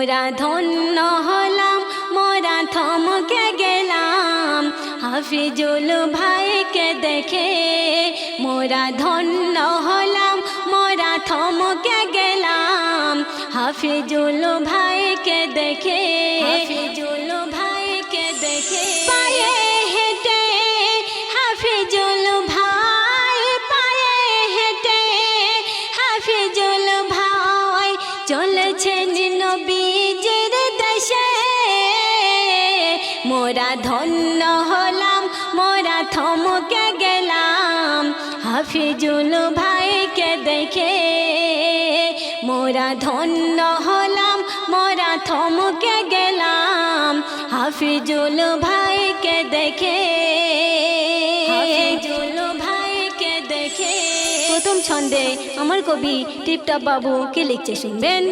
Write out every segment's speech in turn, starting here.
মোরা ধন্য হলাম, মোরা থমকে গেলাম। হাফিজুল ভাইকে দেখে মোরা ধন্য হলাম, মোরা থমকে গেলাম। হাফিজুল ভাইকে দেখে, হাফিজুল ভাইকে দেখে। পায়ে ভাই পায়ে ভাই নবীজির মোরা ধন্য হলাম, মোরা থমকে গেলাম। হাফিজুল ভাইকে দেখে মোরা ধন্য হলাম, মোরা থমকে গেলাম। হাফিজুল ভাইকে দেখে ভাইকে দেখে। ছন্দে আমার কবি টিপটপ বাবু কে লিখছে শুনবেন?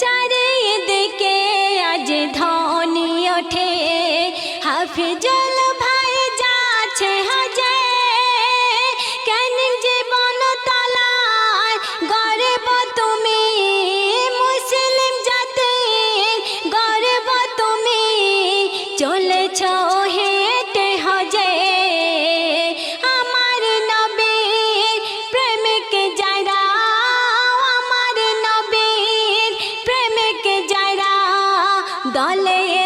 চারিদিকে আজ ধনী ওঠে হাফিজুল ভাই যাচ্ছে হাজে। কেন জীবন তলায় গর্ব তুমি? মুসলিম জাতির গর্ব তুমি। চলেছ হেঁটে হজে। আমার নবীর প্রেমিক যারা, আমার নবীর প্রেমিক যারা, দলে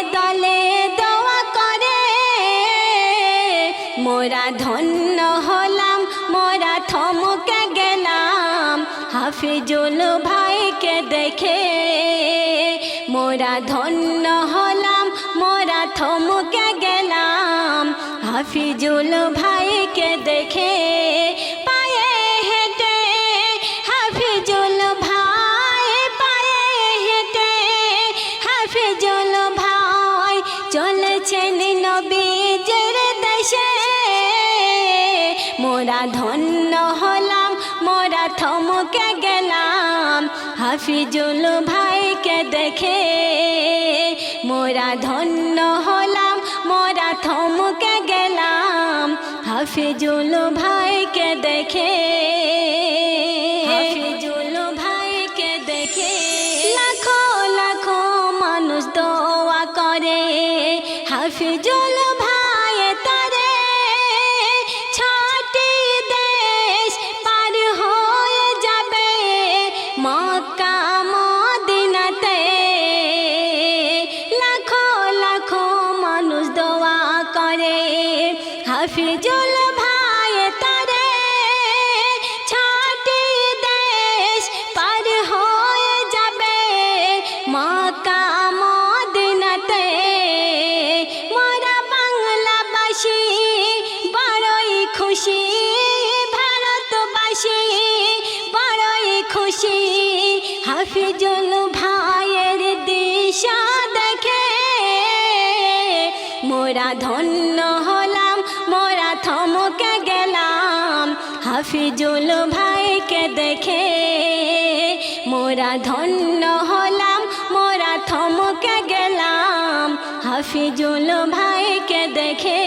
ধন্য হলাম, মোরা থমকে গেলাম। হাফিজুল ভাইকে দেখে মোরা ধন্য হলাম, মোরা থমকে গেলাম। হাফিজুল ভাইকে দেখে থমকে গেলাম। হাফিজুল ভাইকে দেখে মোরা ধন্য হলাম মোরা থমকে গেলাম। হাফিজুল ভাইকে দেখে হাফিজুল ভাইকে দেখে মোরা ধন্য হলাম মোরা থমকে গেলাম। হাফিজুল ভাইকে দেখে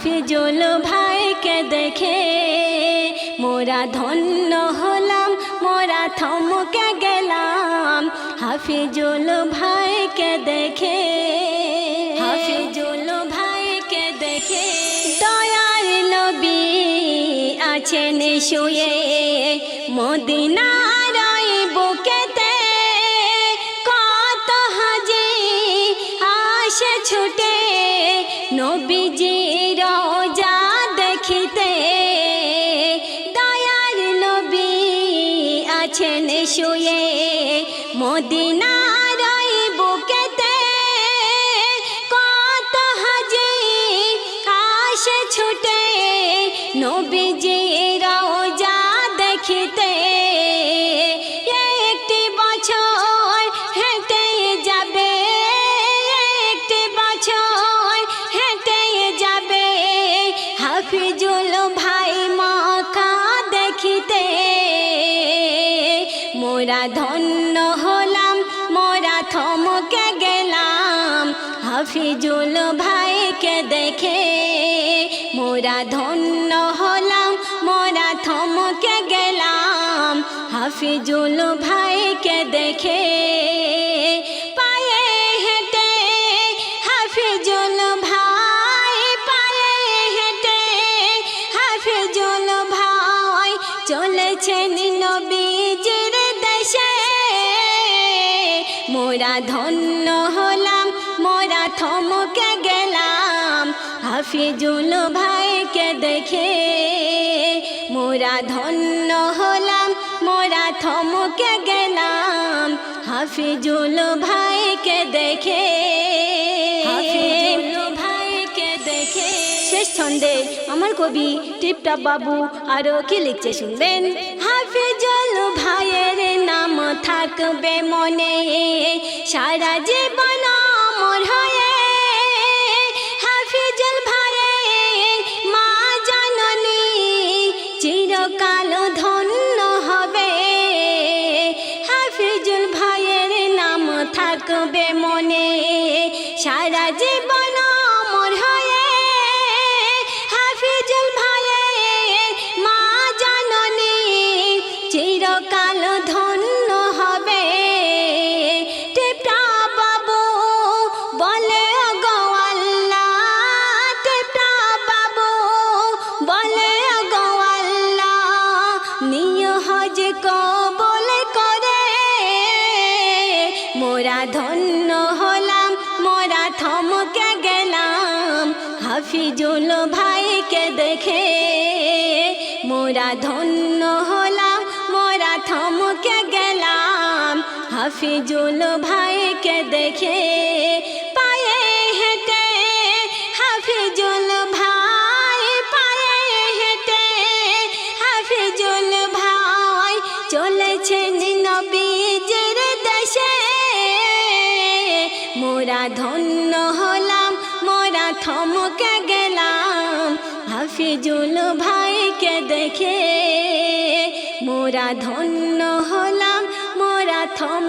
হাফিজুল ভাইকে দেখে মোরা ধন্য হলাম, মোরা থমকে গেলাম। হাফিজুল ভাইকে দেখে, হাফিজুল ভাইকে দেখে দয়ার নবী আছেন শুয়ে, মদিনার বুকেতে কত হাজি আসে ছুটে। নবীজি মোরা ধন্য হলাম, মোরা থমকে গেলাম। হাফিজুল ভাইকে দেখে মোরা ধন্য হলাম, মোরা থমকে গেলাম। হাফিজুল ভাইকে দেখে মোরা ধন্য হলাম মোরা থমকে গেলাম। হাফিজুল ভাইকে দেখে মোরা ধন্য হলাম মোরা থমকে গেলাম। হাফিজুল ভাইকে দেখে হাফিজুল ভাইকে দেখে শেষ ছন্দে আমার কবি টিপটাপ বাবু আরও কি লিখছে শুনবেন? হাফিজুল ভাইয়ের থাকবে মনে, সারা জীবন অমর হয়ে। হাফিজুল ভাইয়ের মা জাননী, চিরকাল ধন্য হবে। হাফিজুল ভাইয়ের নাম থাকবে মনে, সারা জীবন অমর হাফিজুল মা জাননী, চিরকাল কবল করে। মোরা ধন্য হলাম, মোরা থমকে গেলাম। হাফিজুল ভাইকে দেখে মোরা ধন্য হলাম, মোরা থমকে গেলাম। হাফিজুল ভাইকে দেখে চলেছেন নবীজের দেশে। মোরা ধন্য হলাম, মোরা থমকে গেলাম। হাফিজুল ভাইকে দেখে মোরা ধন্য হলাম, মোরা থম